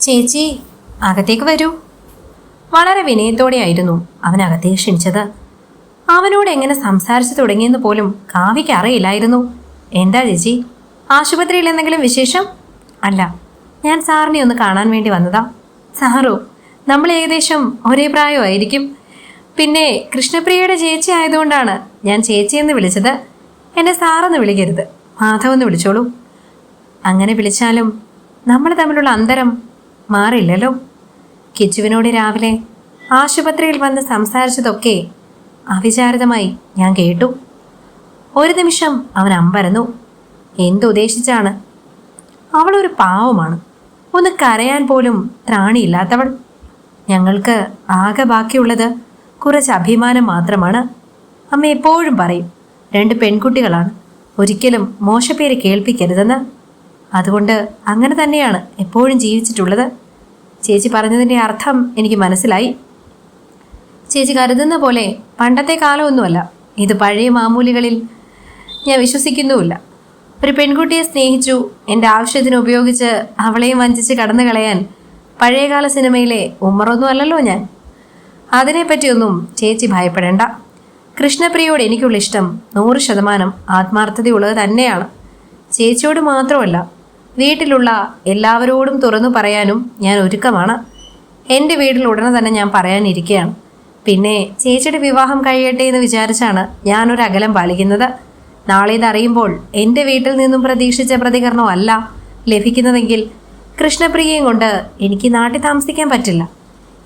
ചേച്ചി അകത്തേക്ക് വരൂ. വളരെ വിനയത്തോടെയായിരുന്നു അവൻ അകത്തേക്ക് ക്ഷണിച്ചത്. അവനോട് എങ്ങനെ സംസാരിച്ചു തുടങ്ങിയെന്ന് പോലും കാവ്യയ്ക്ക് അറിയില്ലായിരുന്നു. എന്താ ചേച്ചി ആശുപത്രിയിൽ എന്തെങ്കിലും വിശേഷം? അല്ല ഞാൻ സാറിനെ ഒന്ന് കാണാൻ വേണ്ടി വന്നതാ. സാറോ നമ്മൾ ഏകദേശം ഒരേ പ്രായമായിരിക്കും. പിന്നെ കൃഷ്ണപ്രിയയുടെ ചേച്ചി ആയതുകൊണ്ടാണ് ഞാൻ ചേച്ചിയെന്ന് വിളിച്ചത്. എന്നെ സാറെന്ന് വിളിക്കരുത് മാധവെന്ന് വിളിച്ചോളൂ. അങ്ങനെ വിളിച്ചാലും നമ്മൾ തമ്മിലുള്ള അന്തരം മാറില്ലല്ലോ. കിച്ചുവിനോട് രാവിലെ ആശുപത്രിയിൽ വന്ന് സംസാരിച്ചതൊക്കെ അവിചാരിതമായി ഞാൻ കേട്ടു. ഒരു നിമിഷം അവൻ അമ്പരന്നു. എന്തുദ്ദേശിച്ചാണ്? അവളൊരു പാവമാണ്. ഒന്ന് കരയാൻ പോലും ത്രാണിയില്ലാത്തവൾ. ഞങ്ങൾക്ക് ആകെ ബാക്കിയുള്ളത് കുറച്ച് അഭിമാനം മാത്രമാണ്. അമ്മ എപ്പോഴും പറയും രണ്ട് പെൺകുട്ടികളാണ്. ഒരിക്കലും മോശപ്പേര് കേൾപ്പിക്കരുതെന്ന്. അതുകൊണ്ട് അങ്ങനെ തന്നെയാണ് എപ്പോഴും ജീവിച്ചിട്ടുള്ളത്. ചേച്ചി പറഞ്ഞതിന്റെ അർത്ഥം എനിക്ക് മനസ്സിലായി. ചേച്ചി കരുതുന്ന പോലെ പണ്ടത്തെ കാലമൊന്നുമല്ല. ഇത് പഴയ മാമൂലികളിൽ ഞാൻ വിശ്വസിക്കുന്നുമില്ല. ഒരു പെൺകുട്ടിയെ സ്നേഹിച്ചു എന്റെ ആവശ്യത്തിന് ഉപയോഗിച്ച് അവളെയും വഞ്ചിച്ച് കടന്നു കളയാൻ പഴയകാല സിനിമയിലെ ഉമ്മറൊന്നും അല്ലല്ലോ ഞാൻ. അതിനെപ്പറ്റിയൊന്നും ചേച്ചി ഭയപ്പെടേണ്ട. കൃഷ്ണപ്രിയോട് എനിക്കുള്ള ഇഷ്ടം നൂറ് ശതമാനം ആത്മാർത്ഥതയുള്ളത് തന്നെയാണ്. ചേച്ചിയോട് മാത്രമല്ല വീട്ടിലുള്ള എല്ലാവരോടും തുറന്നു പറയാനും ഞാൻ ഒരുക്കമാണ്. എന്റെ വീട്ടിൽ ഉടനെ തന്നെ ഞാൻ പറയാനിരിക്കുകയാണ്. പിന്നെ ചേച്ചിയുടെ വിവാഹം കഴിയട്ടെ എന്ന് വിചാരിച്ചാണ് ഞാനൊരു അകലം പാലിക്കുന്നത്. നാളെ ഇതറിയുമ്പോൾ എന്റെ വീട്ടിൽ നിന്നും പ്രതീക്ഷിച്ച പ്രതികരണമല്ല ലഭിക്കുന്നതെങ്കിൽ കൃഷ്ണപ്രിയയും കൊണ്ട് എനിക്ക് നാട്ടിൽ താമസിക്കാൻ പറ്റില്ല.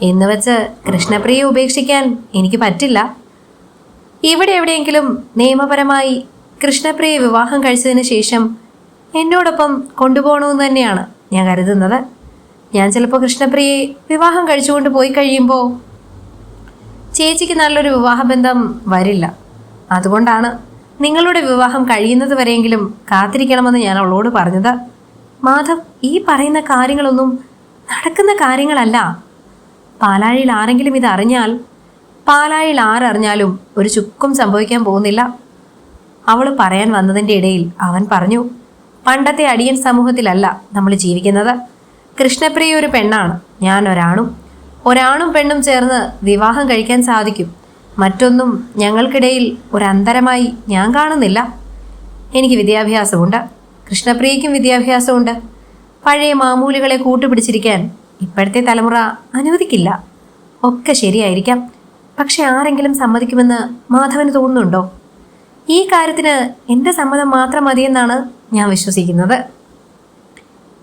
എന്ന് വെച്ച് കൃഷ്ണപ്രിയയെ ഉപേക്ഷിക്കാൻ എനിക്ക് പറ്റില്ല. ഇവിടെ എവിടെയെങ്കിലും നിയമപരമായി കൃഷ്ണപ്രിയ വിവാഹം കഴിച്ചതിന് ശേഷം എന്നോടൊപ്പം കൊണ്ടുപോകണമെന്ന് തന്നെയാണ് ഞാൻ കരുതുന്നത്. ഞാൻ ചിലപ്പോൾ കൃഷ്ണപ്രിയെ വിവാഹം കഴിച്ചുകൊണ്ട് പോയി കഴിയുമ്പോൾ ചേച്ചിക്ക് നല്ലൊരു വിവാഹബന്ധം വരില്ല. അതുകൊണ്ടാണ് നിങ്ങളുടെ വിവാഹം കഴിയുന്നത് വരെയെങ്കിലും കാത്തിരിക്കണമെന്ന് ഞാൻ അവളോട് പറഞ്ഞത്. മാധവ് ഈ പറയുന്ന കാര്യങ്ങളൊന്നും നടക്കുന്ന കാര്യങ്ങളല്ല. പാലാഴിയിൽ ആരെങ്കിലും ഇത് അറിഞ്ഞാൽ പാലാഴിയിൽ ആരറിഞ്ഞാലും ഒരു ചുക്കും സംഭവിക്കാൻ പോകുന്നില്ല. അവൾ പറയാൻ വന്നതിന്റെ ഇടയിൽ അവൻ പറഞ്ഞു പണ്ടത്തെ അടിയൻ സമൂഹത്തിലല്ല നമ്മൾ ജീവിക്കുന്നത്. കൃഷ്ണപ്രിയ ഒരു പെണ്ണാണ്. ഞാൻ ഒരാണും. ഒരാണും പെണ്ണും ചേർന്ന് വിവാഹം കഴിക്കാൻ സാധിക്കും. മറ്റൊന്നും ഞങ്ങൾക്കിടയിൽ ഒരു അന്തരമായി ഞാൻ കാണുന്നില്ല. എനിക്ക് വിദ്യാഭ്യാസമുണ്ട്. കൃഷ്ണപ്രിയയ്ക്കും വിദ്യാഭ്യാസമുണ്ട്. പഴയ മാമൂലുകളെ കൂട്ടുപിടിച്ചിരിക്കാൻ ഇപ്പോഴത്തെ തലമുറ അനുവദിക്കില്ല. ഒക്കെ ശരിയായിരിക്കാം. പക്ഷെ ആരെങ്കിലും സമ്മതിക്കുമെന്ന് മാധവന് തോന്നുന്നുണ്ടോ? ഈ കാര്യത്തിന് എന്റെ സമ്മതം മാത്രം മതിയെന്നാണ് ഞാൻ വിശ്വസിക്കുന്നത്.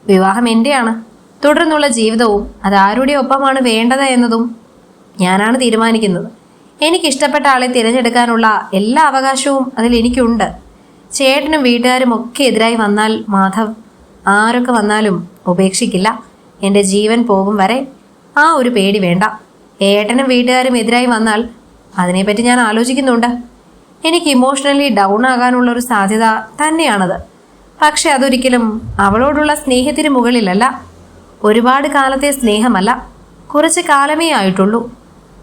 വിവാഹം എന്റെയാണ് തുടർന്നുള്ള ജീവിതവും അത് ആരുടെ ഒപ്പമാണ് വേണ്ടത് എന്നതും ഞാനാണ് തീരുമാനിക്കുന്നത്. എനിക്ക് ഇഷ്ടപ്പെട്ട ആളെ തിരഞ്ഞെടുക്കാനുള്ള എല്ലാ അവകാശവും അതിൽ എനിക്കുണ്ട്. ചേട്ടനും വീട്ടുകാരും ഒക്കെ എതിരായി വന്നാൽ മാധവ് ആരൊക്കെ വന്നാലും ഉപേക്ഷിക്കില്ല. എന്റെ ജീവൻ പോകും വരെ ആ ഒരു പേടി വേണ്ട. ഏട്ടനും വീട്ടുകാരും എതിരായി വന്നാൽ അതിനെപ്പറ്റി ഞാൻ ആലോചിക്കുന്നുണ്ട്. എനിക്ക് ഇമോഷണലി ഡൗൺ ആകാനുള്ള ഒരു സാധ്യത തന്നെയാണത്. പക്ഷെ അതൊരിക്കലും അവളോടുള്ള സ്നേഹത്തിന് മുകളിലല്ല. ഒരുപാട് കാലത്തെ സ്നേഹമല്ല. കുറച്ച് കാലമേ ആയിട്ടുള്ളൂ.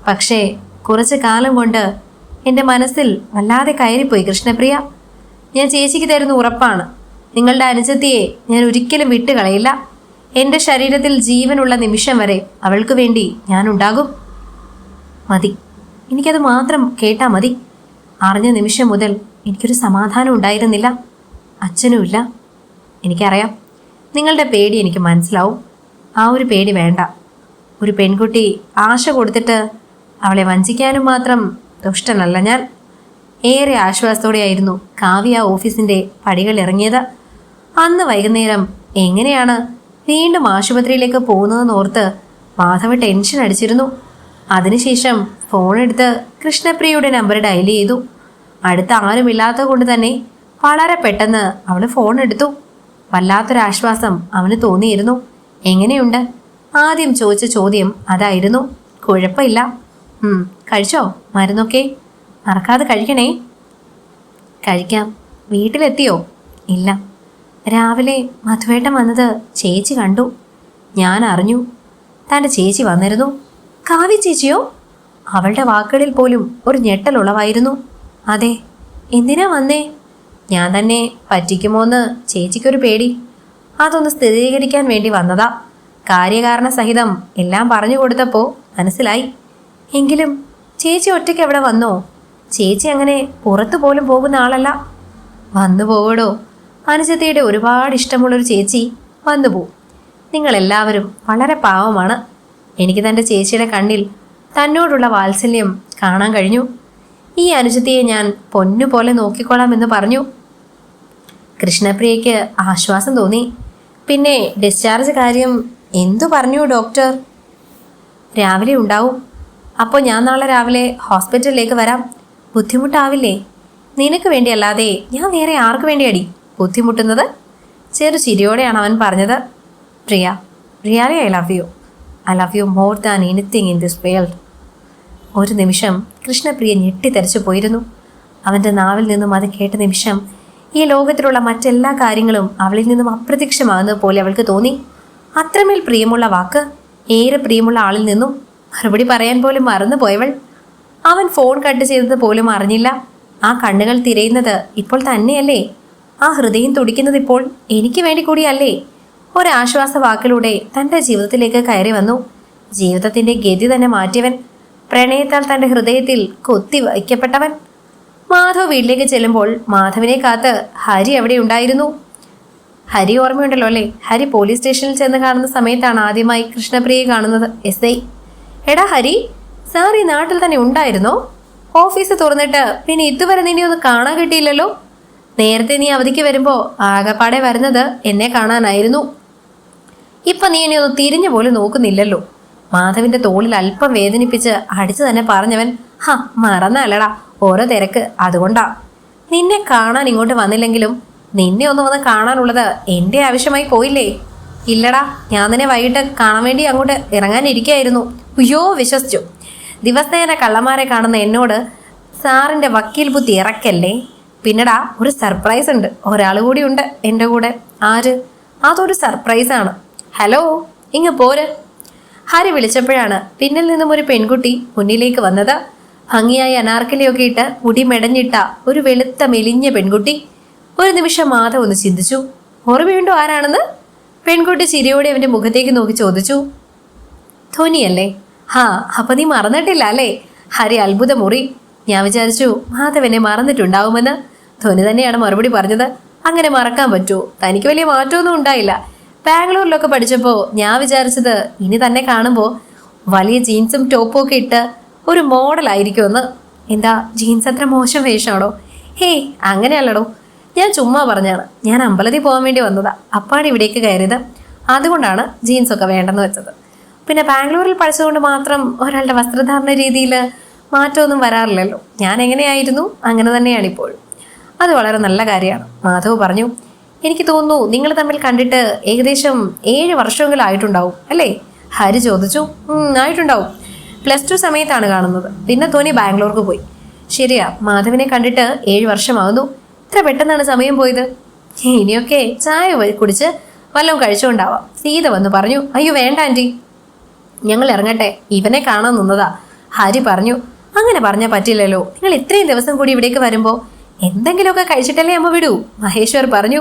പക്ഷേ കുറച്ച് കാലം കൊണ്ട് എന്റെ മനസ്സിൽ വല്ലാതെ കയറിപ്പോയി കൃഷ്ണപ്രിയ. ഞാൻ ചേച്ചിക്ക് തരുന്ന ഉറപ്പാണ്. നിങ്ങളുടെ അനുജത്തിയെ ഞാൻ ഒരിക്കലും വിട്ടുകളയില്ല. എന്റെ ശരീരത്തിൽ ജീവനുള്ള നിമിഷം വരെ അവൾക്ക് വേണ്ടി ഞാനുണ്ടാകും മതി. എനിക്കത് മാത്രം കേട്ടാൽ മതി. അറിഞ്ഞ നിമിഷം മുതൽ എനിക്കൊരു സമാധാനം ഉണ്ടായിരുന്നില്ല. അച്ഛനുമില്ല എനിക്കറിയാം. നിങ്ങളുടെ പേടി എനിക്ക് മനസ്സിലാവും. ആ ഒരു പേടി വേണ്ട. ഒരു പെൺകുട്ടി ആശ കൊടുത്തിട്ട് അവളെ വഞ്ചിക്കാനും മാത്രം ദുഷ്ടനല്ല ഞാൻ. ഏറെ ആശ്വാസത്തോടെയായിരുന്നു കാവ്യ ഓഫീസിന്റെ പടികൾ ഇറങ്ങിയത്. അന്ന് വൈകുന്നേരം എങ്ങനെയാണ് വീണ്ടും ആശുപത്രിയിലേക്ക് പോകുന്നതെന്ന് ഓർത്ത് മാധവ ടെൻഷൻ അടിച്ചിരുന്നു. അതിനുശേഷം ഫോണെടുത്ത് കൃഷ്ണപ്രിയയുടെ നമ്പർ ഡയൽ ചെയ്തു. അടുത്ത ആരുമില്ലാത്തത് കൊണ്ട് തന്നെ വളരെ പെട്ടെന്ന് അവൾ ഫോൺ എടുത്തു. വല്ലാത്തൊരാശ്വാസം അവന് തോന്നിയിരുന്നു. എങ്ങനെയുണ്ട്? ആദ്യം ചോദിച്ച ചോദ്യം അതായിരുന്നു. കുഴപ്പമില്ല. കഴിച്ചോ? മരുന്നൊക്കെ? മറക്കാതെ കഴിക്കണേ? കഴിക്കാം. വീട്ടിലെത്തിയോ? ഇല്ല. രാവിലെ മധുവേട്ടൻ വന്നത് ചേച്ചി കണ്ടു. ഞാൻ അറിഞ്ഞു. തന്റെ ചേച്ചി വന്നിരുന്നു. കാവ്യ ചേച്ചിയോ? അവളുടെ വാക്കുകളിൽ പോലും ഒരു ഞെട്ടലുളവായിരുന്നു അതെ എന്തിനാ വന്നേ? ഞാൻ തന്നെ പറ്റിക്കുമോന്ന് ചേച്ചിക്കൊരു പേടി. അതൊന്ന് സ്ഥിരീകരിക്കാൻ വേണ്ടി വന്നതാ. കാര്യകാരണ സഹിതം എല്ലാം പറഞ്ഞു കൊടുത്തപ്പോൾ മനസ്സിലായി. എങ്കിലും ചേച്ചി ഒറ്റയ്ക്ക് എവിടെ വന്നോ? ചേച്ചി അങ്ങനെ പുറത്തു പോലും പോകുന്ന ആളല്ല. വന്നു പോവടോ? അനുജത്തിയുടെ ഒരുപാട് ഇഷ്ടമുള്ളൊരു ചേച്ചി വന്നു പോവും. നിങ്ങളെല്ലാവരും വളരെ പാവമാണ്. എനിക്ക് തന്റെ ചേച്ചിയുടെ കണ്ണിൽ തന്നോടുള്ള വാത്സല്യം കാണാൻ കഴിഞ്ഞു. ഈ അനുജത്തിയെ ഞാൻ പൊന്നുപോലെ നോക്കിക്കൊള്ളാമെന്ന് പറഞ്ഞു. കൃഷ്ണപ്രിയയ്ക്ക് ആശ്വാസം തോന്നി. പിന്നെ ഡിസ്ചാർജ് കാര്യം എന്തു പറഞ്ഞു ഡോക്ടർ രാവിലെ ഉണ്ടാവും. അപ്പോൾ ഞാൻ നാളെ രാവിലെ ഹോസ്പിറ്റലിലേക്ക് വരാം. ബുദ്ധിമുട്ടാവില്ലേ? നിനക്ക് വേണ്ടിയല്ലാതെ ഞാൻ വേറെ ആർക്ക് വേണ്ടിയടി? ബുദ്ധിമുട്ടുന്നത്? ചെറു ചിരിയോടെയാണ് അവൻ പറഞ്ഞത്. Priya really I love you I love you more than anything in this world ഒരു നിമിഷം കൃഷ്ണപ്രിയ ഞെട്ടിത്തെറിച്ചു പോയിരുന്നു. അവന്റെ നാവിൽ നിന്നും അത് കേട്ട നിമിഷം ഈ ലോകത്തിലുള്ള മറ്റെല്ലാ കാര്യങ്ങളും അവളിൽ നിന്നും അപ്രത്യക്ഷമാകുന്നത് പോലെ അവൾക്ക് തോന്നി. അത്രമേൽ പ്രിയമുള്ള വാക്ക് ഏറെ പ്രിയമുള്ള ആളിൽ നിന്നും മറുപടി പറയാൻ പോലും മറന്നുപോയവൾ. അവൻ ഫോൺ കട്ട് ചെയ്തത് പോലും അറിഞ്ഞില്ല. ആ കണ്ണുകൾ തിരയുന്നത് ഇപ്പോൾ തന്നെയല്ലേ? ആ ഹൃദയം തുടിക്കുന്നത് ഇപ്പോൾ എനിക്ക് വേണ്ടി കൂടിയല്ലേ? ഒരാശ്വാസ വാക്കിലൂടെ തന്റെ ജീവിതത്തിലേക്ക് കയറി വന്നു. ജീവിതത്തിന്റെ ഗതി തന്നെ മാറ്റിയവൻ. പ്രണയത്താൽ തന്റെ ഹൃദയത്തിൽ കൊത്തി വയ്ക്കപ്പെട്ടവൻ. മാധവ് വീട്ടിലേക്ക് ചെല്ലുമ്പോൾ മാധവിനെ കാത്ത് ഹരി അവിടെ ഉണ്ടായിരുന്നു. ഹരി ഓർമ്മയുണ്ടല്ലോ അല്ലേ? ഹരി പോലീസ് സ്റ്റേഷനിൽ ചെന്ന് കാണുന്ന സമയത്താണ് ആദ്യമായി കൃഷ്ണപ്രിയെ കാണുന്നത് എസ് ഐ. എടാ ഹരി സാർ ഈ നാട്ടിൽ തന്നെ ഉണ്ടായിരുന്നോ? ഓഫീസ് തുറന്നിട്ട് പിന്നെ ഇതുവരെ നിന്നെ ഒന്ന് കാണാൻ കിട്ടിയില്ലല്ലോ? നേരത്തെ നീ അവധിക്ക് വരുമ്പോ ആകപ്പാടെ വരുന്നത് എന്നെ കാണാനായിരുന്നു. ഇപ്പൊ നീ എന്നെ ഒന്ന് തിരിഞ്ഞു പോലും നോക്കുന്നില്ലല്ലോ. മാധവിന്റെ തോളിൽ അല്പം വേദനിപ്പിച്ച് അടിച്ചു തന്നെ പറഞ്ഞവൻ ഹ മറന്നല്ലടാ ഓരോ തിരക്ക് അതുകൊണ്ടാ. നിന്നെ കാണാൻ ഇങ്ങോട്ട് വന്നില്ലെങ്കിലും നിന്നെ ഒന്ന് വന്ന് കാണാനുള്ളത് എന്റെ ആവശ്യമായി പോയില്ലേ? ഇല്ലടാ ഞാൻ നിന്നെ വൈകിട്ട് കാണാൻ വേണ്ടി അങ്ങോട്ട് ഇറങ്ങാനിരിക്കായിരുന്നു അയ്യോ വിശ്വസിച്ചു. ദിവസേന കള്ളന്മാരെ കാണുന്ന എന്നോട് സാറിന്റെ വക്കീൽ ബുദ്ധി ഇറക്കല്ലേ? പിന്നെടാ ഒരു സർപ്രൈസ് ഉണ്ട്. ഒരാൾ കൂടി ഉണ്ട് എന്റെ കൂടെ. ആര്? അതൊരു സർപ്രൈസ് ആണ് ഹലോ ഇങ്ങ് പോര്. ഹരി വിളിച്ചപ്പോഴാണ് പിന്നിൽ നിന്നും ഒരു പെൺകുട്ടി മുന്നിലേക്ക് വന്നത്. ഭംഗിയായി അനാർക്കലിയൊക്കെ ഇട്ട് മുടി മെടഞ്ഞിട്ട ഒരു വെളുത്ത മെലിഞ്ഞ പെൺകുട്ടി. ഒരു നിമിഷം മാധവ് ഒന്ന് ചിന്തിച്ചു. ഓർമ്മയുണ്ടോ ആരാണെന്ന്? പെൺകുട്ടി ചിരിയോടെ അവന്റെ മുഖത്തേക്ക് നോക്കി ചോദിച്ചു. ധോനിയല്ലേ? ഹാ അപ്പൊ നീ മറന്നിട്ടില്ല അല്ലേ? ഹരി അത്ഭുതമുറി. ഞാൻ വിചാരിച്ചു മാധവനെ മറന്നിട്ടുണ്ടാവുമെന്ന്. ധോനി തന്നെയാണ് മറുപടി പറഞ്ഞത്. അങ്ങനെ മറക്കാൻ പറ്റുമോ തനിക്ക് വലിയ മാറ്റമൊന്നും ഉണ്ടായില്ല. ബാംഗ്ലൂരിലൊക്കെ പഠിച്ചപ്പോൾ ഞാൻ വിചാരിച്ചത് ഇനി തന്നെ കാണുമ്പോൾ വലിയ ജീൻസും ടോപ്പും ഒക്കെ ഇട്ട് ഒരു മോഡലായിരിക്കുമെന്ന്. എന്താ ജീൻസ് അത്ര മോശം വേഷമാണോ? ഹേയ് അങ്ങനെയല്ലടോ. ഞാൻ ചുമ്മാ പറഞ്ഞാണ് ഞാൻ അമ്പലത്തിൽ പോകാൻ വേണ്ടി വന്നതാ. അപ്പാണ് ഇവിടേക്ക് കയറിയത്. അതുകൊണ്ടാണ് ജീൻസ് ഒക്കെ വേണ്ടെന്ന് വെച്ചത്. പിന്നെ ബാംഗ്ലൂരിൽ പഠിച്ചതുകൊണ്ട് മാത്രം ഒരാളുടെ വസ്ത്രധാരണ രീതിയിൽ മാറ്റമൊന്നും വരാറില്ലല്ലോ. ഞാൻ എങ്ങനെയായിരുന്നു? അങ്ങനെ തന്നെയാണ് ഇപ്പോഴും. അത് വളരെ നല്ല കാര്യമാണ്. മാധവ് പറഞ്ഞു എനിക്ക് തോന്നുന്നു നിങ്ങൾ തമ്മിൽ കണ്ടിട്ട് ഏകദേശം ഏഴ് വർഷമെങ്കിലും ആയിട്ടുണ്ടാവും അല്ലേ? ഹരി ചോദിച്ചു "ഉം, ആയിട്ടുണ്ടാവും. പ്ലസ് ടു സമയത്താണ് കാണുന്നത്. പിന്നെ ധോനി ബാംഗ്ലൂർക്ക് പോയി. ശരിയാ മാധവിനെ കണ്ടിട്ട് ഏഴ് വർഷമാകുന്നു. ഇത്ര പെട്ടെന്നാണ് സമയം പോയത്. ഇനിയൊക്കെ ചായ കുടിച്ച് വല്ലതും കഴിച്ചുകൊണ്ടാവാം സീത വന്ന് പറഞ്ഞു അയ്യോ വേണ്ട ആന്റി ഞങ്ങൾ ഇറങ്ങട്ടെ. ഇവനെ കാണാൻ നിന്നതാ. ഹരി പറഞ്ഞു അങ്ങനെ പറഞ്ഞാൽ പറ്റില്ലല്ലോ. നിങ്ങൾ ഇത്രയും ദിവസം കൂടി ഇവിടേക്ക് വരുമ്പോൾ എന്തെങ്കിലുമൊക്കെ കഴിച്ചിട്ടല്ലേ അമ്മ വിടൂ? മഹേശ്വർ പറഞ്ഞു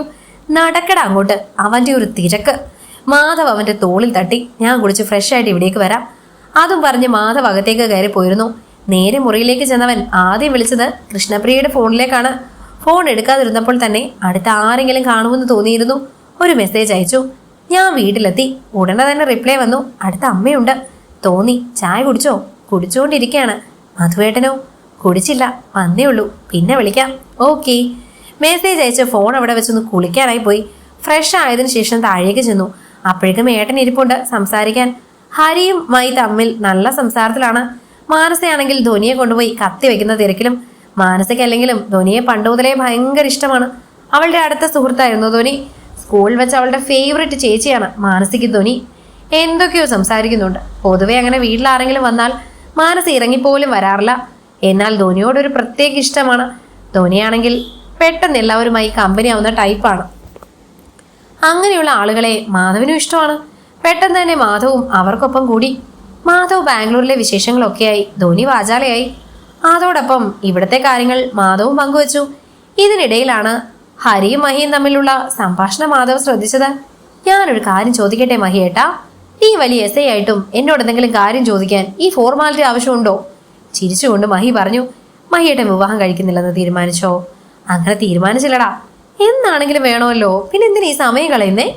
നടക്കട അങ്ങോട്ട്. അവന്റെ ഒരു തിരക്ക്. മാധവ് അവന്റെ തോളിൽ തട്ടി. ഞാൻ കുളിച്ച് ഫ്രഷ് ആയിട്ട് ഇവിടേക്ക് വരാം. അതും പറഞ്ഞ് മാധവ് അകത്തേക്ക് കയറി പോയിരുന്നു. നേരെ മുറിയിലേക്ക് ചെന്നവൻ ആദ്യം വിളിച്ചത് കൃഷ്ണപ്രിയയുടെ ഫോണിലേക്കാണ്. ഫോൺ എടുക്കാതിരുന്നപ്പോൾ തന്നെ അടുത്ത ആരെങ്കിലും കാണുമെന്ന് തോന്നിയിരുന്നു. ഒരു മെസ്സേജ് അയച്ചു. ഞാൻ വീട്ടിലെത്തി. ഉടനെ തന്നെ റിപ്ലൈ വന്നു. അടുത്ത അമ്മയുണ്ട്. തോന്നി. ചായ കുടിച്ചോ? കുടിച്ചുകൊണ്ടിരിക്കുകയാണ് മധുവേട്ടനോ? കുടിച്ചില്ല. വന്നേ ഉള്ളൂ. പിന്നെ വിളിക്കാം. ഓക്കെ മെസ്സേജ് അയച്ച ഫോൺ അവിടെ വെച്ചൊന്ന് കുളിക്കാനായി പോയി. ഫ്രഷ് ആയതിനു ശേഷം താഴേക്ക് ചെന്നു. അപ്പോഴേക്കും ഏട്ടൻ ഇരിപ്പുണ്ട് സംസാരിക്കാൻ. ഹരിയും മൈ തമ്മിൽ നല്ല സംസാരത്തിലാണ്. മാനസയാണെങ്കിൽ ധോനിയെ കൊണ്ടുപോയി കത്തി വെക്കുന്ന തിരക്കിലും മാനസയ്ക്കല്ലെങ്കിലും ധോനിയെ പണ്ട് മുതലേ ഭയങ്കര ഇഷ്ടമാണ്. അവളുടെ അടുത്ത സുഹൃത്തായിരുന്നു ധോനി. സ്കൂളിൽ വെച്ച് അവളുടെ ഫേവറേറ്റ് ചേച്ചിയാണ് മാനസിക്ക് ധോനി. എന്തൊക്കെയോ സംസാരിക്കുന്നുണ്ട്. പൊതുവെ അങ്ങനെ വീട്ടിൽ ആരെങ്കിലും വന്നാൽ മാനസ ഇറങ്ങിപ്പോലും വരാറില്ല. എന്നാൽ ധോനിയോടൊരു പ്രത്യേക ഇഷ്ടമാണ്. ധോനിയാണെങ്കിൽ പെട്ടെന്ന് എല്ലാവരുമായി കമ്പനി ആവുന്ന ടൈപ്പാണ് അങ്ങനെയുള്ള ആളുകളെ മാധവിനും ഇഷ്ടമാണ്. പെട്ടെന്ന് തന്നെ മാധവും അവർക്കൊപ്പം കൂടി. മാധവ് ബാംഗ്ലൂരിലെ വിശേഷങ്ങളൊക്കെയായി. ധോനി വാചാലയായി. അതോടൊപ്പം ഇവിടുത്തെ കാര്യങ്ങൾ മാധവും പങ്കുവച്ചു. ഇതിനിടയിലാണ് ഹരിയും മഹിയും തമ്മിലുള്ള സംഭാഷണം മാധവ് ശ്രദ്ധിച്ചത്. ഞാനൊരു കാര്യം ചോദിക്കട്ടെ മഹിയേട്ടാ? നീ വലിയ എസ് ഐ ആയിട്ടും എന്നോട് എന്തെങ്കിലും കാര്യം ചോദിക്കാൻ ഈ ഫോർമാലിറ്റി ആവശ്യമുണ്ടോ? ചിരിച്ചുകൊണ്ട് മഹി പറഞ്ഞു മഹിയേട്ടൻ വിവാഹം കഴിക്കുന്നില്ലെന്ന് തീരുമാനിച്ചോ? അങ്ങനെ തീരുമാനിച്ചില്ലടാ. എന്നാണെങ്കിലും വേണമല്ലോ. പിന്നെ എന്തിനാ ഈ സമയം കളയുന്നേ?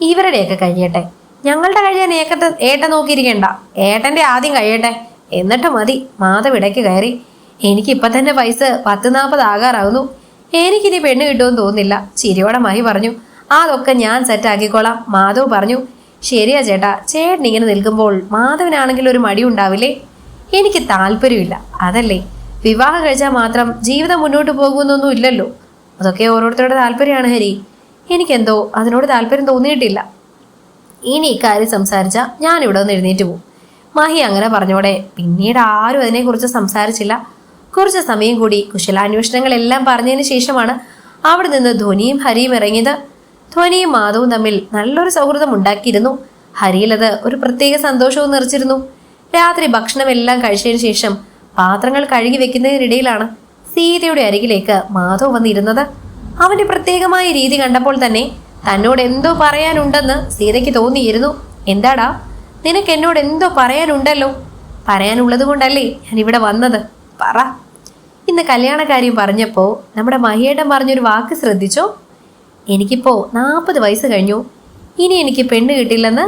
ഇവരുടെയൊക്കെ കഴിയട്ടെ. ഞങ്ങളുടെ കഴിയാൻ ഏക്കത്തെ ഏട്ടൻ നോക്കിയിരിക്കണ്ട. ഏട്ടന്റെ ആദ്യം കഴിയട്ടെ. എന്നിട്ട് മതി. മാധവ് ഇടയ്ക്ക് കയറി. എനിക്കിപ്പം തന്നെ വയസ്സ് പത്ത് നാൽപ്പത് ആകാറാകുന്നു എനിക്കിനി പെണ്ണ് കിട്ടുമെന്ന് തോന്നുന്നില്ല. ചിരിയോടെ മഹി പറഞ്ഞു. അതൊക്കെ ഞാൻ സെറ്റാക്കിക്കോളാം മാധവ് പറഞ്ഞു. ശരിയാ ചേട്ടാ. ചേട്ടൻ ഇങ്ങനെ നിൽക്കുമ്പോൾ മാധവനാണെങ്കിൽ ഒരു മടി ഉണ്ടാവില്ലേ? എനിക്ക് താല്പര്യമില്ല. അതല്ലേ? വിവാഹം കഴിച്ചാൽ മാത്രം ജീവിതം മുന്നോട്ട് പോകുമെന്നൊന്നും ഇല്ലല്ലോ. അതൊക്കെ ഓരോരുത്തരുടെ താല്പര്യമാണ് ഹരി. എനിക്കെന്തോ അതിനോട് താല്പര്യം തോന്നിയിട്ടില്ല. ഇനി ഇക്കാര്യം സംസാരിച്ച ഞാൻ ഇവിടെ നിന്ന് എഴുന്നേറ്റ് പോകും മഹി അങ്ങനെ പറഞ്ഞോടെ പിന്നീട് ആരും അതിനെക്കുറിച്ച് സംസാരിച്ചില്ല. കുറച്ച് സമയം കൂടി കുശലാന്വേഷണങ്ങളെല്ലാം പറഞ്ഞതിന് ശേഷമാണ് അവിടെ നിന്ന് ധ്വനിയും ഹരിയും ഇറങ്ങിയത്. ധ്വനിയും മാധവും തമ്മിൽ നല്ലൊരു സൗഹൃദം ഉണ്ടാക്കിയിരുന്നു. ഹരിയിലത് ഒരു പ്രത്യേക സന്തോഷവും നിറച്ചിരുന്നു. രാത്രി ഭക്ഷണമെല്ലാം കഴിച്ചതിന് ശേഷം പാത്രങ്ങൾ കഴുകി വെക്കുന്നതിനിടയിലാണ് സീതയുടെ അരികിലേക്ക് മാധവ് വന്നിരുന്നത്. അവന്റെ പ്രത്യേകമായ രീതി കണ്ടപ്പോൾ തന്നെ തന്നോട് എന്തോ പറയാനുണ്ടെന്ന് സീതയ്ക്ക് തോന്നിയിരുന്നു. എന്താടാ നിനക്ക് എന്നോട് എന്തോ പറയാനുണ്ടല്ലോ? പറയാനുള്ളത് കൊണ്ടല്ലേ ഞാൻ ഇവിടെ വന്നത്. പറ. ഇന്ന് കല്യാണക്കാര്യം പറഞ്ഞപ്പോ നമ്മുടെ മഹിയേട്ടൻ പറഞ്ഞൊരു വാക്ക് ശ്രദ്ധിച്ചോ? എനിക്കിപ്പോ നാൽപ്പത് വയസ്സ് കഴിഞ്ഞു. ഇനി എനിക്ക് പെണ്ണ് കിട്ടില്ലെന്ന്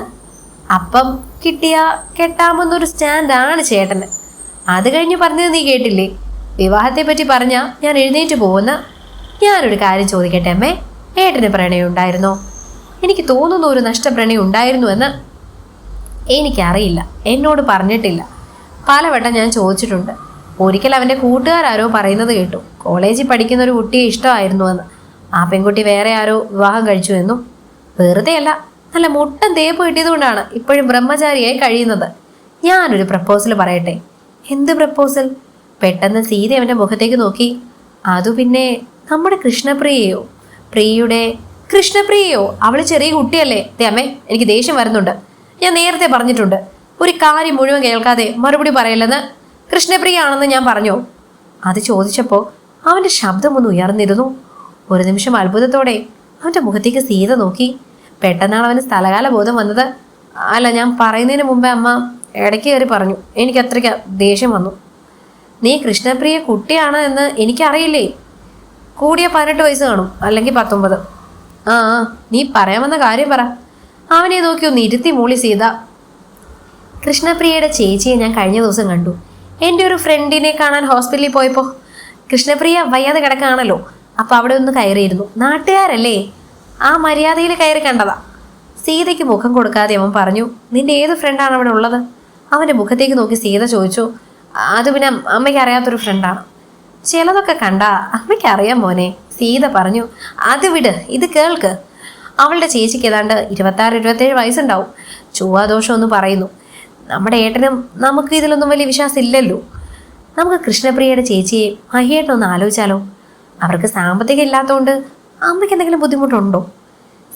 അപ്പം കിട്ടിയ കെട്ടാമെന്നൊരു സ്റ്റാൻഡാണ് ചേട്ടന്. അത് കഴിഞ്ഞ് പറഞ്ഞത് നീ കേട്ടില്ലേ? വിവാഹത്തെ പറ്റി പറഞ്ഞാ ഞാൻ എഴുന്നേറ്റ് പോകുന്ന ഞാനൊരു കാര്യം ചോദിക്കട്ടെ അമ്മേ? ഏട്ടന് പ്രണയം ഉണ്ടായിരുന്നോ? എനിക്ക് തോന്നുന്ന ഒരു നഷ്ടപ്രണയം ഉണ്ടായിരുന്നു എന്ന് എനിക്കറിയില്ല. എന്നോട് പറഞ്ഞിട്ടില്ല. പലവട്ടം ഞാൻ ചോദിച്ചിട്ടുണ്ട്. ഒരിക്കൽ അവന്റെ കൂട്ടുകാരാരോ പറയുന്നത് കേട്ടു. കോളേജിൽ പഠിക്കുന്ന ഒരു കുട്ടിയെ ഇഷ്ടമായിരുന്നു എന്ന്. ആ പെൺകുട്ടി വേറെ ആരോ വിവാഹം കഴിച്ചു എന്നും. വെറുതെ അല്ല നല്ല മുട്ടൻ തേപ്പ് കിട്ടിയതുകൊണ്ടാണ് ഇപ്പോഴും ബ്രഹ്മചാരിയായി കഴിയുന്നത്. ഞാനൊരു പ്രപ്പോസൽ പറയട്ടെ? എന്ത് പ്രപ്പോസൽ? പെട്ടെന്ന് സീത അവന്റെ മുഖത്തേക്ക് നോക്കി. അതു പിന്നെ നമ്മുടെ കൃഷ്ണപ്രിയയോ? പ്രിയയുടെ കൃഷ്ണപ്രിയയോ? അവൾ ചെറിയ കുട്ടിയല്ലേ? അമ്മേ എനിക്ക് ദേഷ്യം വരുന്നുണ്ട്. ഞാൻ നേരത്തെ പറഞ്ഞിട്ടുണ്ട്. ഒരു കാര്യം മുഴുവൻ കേൾക്കാതെ മറുപടി പറയില്ലെന്ന് കൃഷ്ണപ്രിയ ആണെന്ന് ഞാൻ പറഞ്ഞു? അത് ചോദിച്ചപ്പോൾ അവന്റെ ശബ്ദം ഒന്ന് ഉയർന്നിരുന്നു. ഒരു നിമിഷം അത്ഭുതത്തോടെ അവന്റെ മുഖത്തേക്ക് സീത നോക്കി. പെട്ടെന്നാണ് അവന് സ്ഥലകാല ബോധം വന്നത്. അല്ല ഞാൻ പറയുന്നതിന് മുമ്പേ അമ്മ ഇടയ്ക്ക് കയറി പറഞ്ഞു എനിക്ക് അത്രയ്ക്ക് ദേഷ്യം വന്നു. നീ കൃഷ്ണപ്രിയ കുട്ടിയാണ് എന്ന് എനിക്കറിയില്ലേ? കൂടിയ പതിനെട്ട് വയസ്സ് കാണും അല്ലെങ്കിൽ പത്തൊമ്പത്. ആ നീ പറയാമെന്ന കാര്യം പറ. അവനെ നോക്കി ഒന്ന് ഇരുത്തി മൂളി സീത. കൃഷ്ണപ്രിയയുടെ ചേച്ചിയെ ഞാൻ കഴിഞ്ഞ ദിവസം കണ്ടു. എന്റെ ഒരു ഫ്രണ്ടിനെ കാണാൻ ഹോസ്പിറ്റലിൽ പോയപ്പോൾ കൃഷ്ണപ്രിയ വയ്യാതെ കിടക്കാണല്ലോ അപ്പോൾ അവിടെ ഒന്ന് കയറിയിരുന്നു. നാട്ടുകാരല്ലേ? ആ മര്യാദയിൽ കയറി കണ്ടതാ. സീതയ്ക്ക് മുഖം കൊടുക്കാതെ അവൻ പറഞ്ഞു നിന്റെ ഏത് ഫ്രണ്ടാണ് അവിടെ ഉള്ളത്? അവന്റെ മുഖത്തേക്ക് നോക്കി സീത ചോദിച്ചു അത് പിന്നെ അമ്മയ്ക്ക് അറിയാത്തൊരു ഫ്രണ്ടാണ് ചിലതൊക്കെ കണ്ടാ അമ്മയ്ക്ക് അറിയാം മോനെ സീത പറഞ്ഞു. അത് വിട് ഇത് കേൾക്ക്. അവളുടെ ചേച്ചിക്ക് ഏതാണ്ട് ഇരുപത്താറ് ഇരുപത്തേഴ് വയസ്സുണ്ടാവും. ചൊവ്വാദോഷം എന്ന് പറയുന്നു. നമ്മുടെ ഏട്ടനും നമുക്ക് ഇതിലൊന്നും വലിയ വിശ്വാസം ഇല്ലല്ലോ നമുക്ക് കൃഷ്ണപ്രിയയുടെ ചേച്ചിയെ മഹിയേട്ടനൊന്ന് ആലോചിച്ചാലോ? അവർക്ക് സാമ്പത്തികം ഇല്ലാത്തതുകൊണ്ട് അമ്മയ്ക്ക് എന്തെങ്കിലും ബുദ്ധിമുട്ടുണ്ടോ?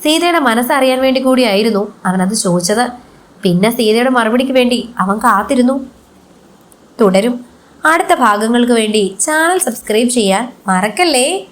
സീതയുടെ മനസ്സറിയാൻ വേണ്ടി കൂടിയായിരുന്നു അവനത് ചോദിച്ചത്. പിന്നെ സീതയുടെ മറുപടിക്ക് വേണ്ടി അവൻ കാത്തിരുന്നു. തുടരും. അടുത്ത ഭാഗങ്ങൾക്ക് വേണ്ടി ചാനൽ സബ്സ്ക്രൈബ് ചെയ്യാൻ മറക്കല്ലേ?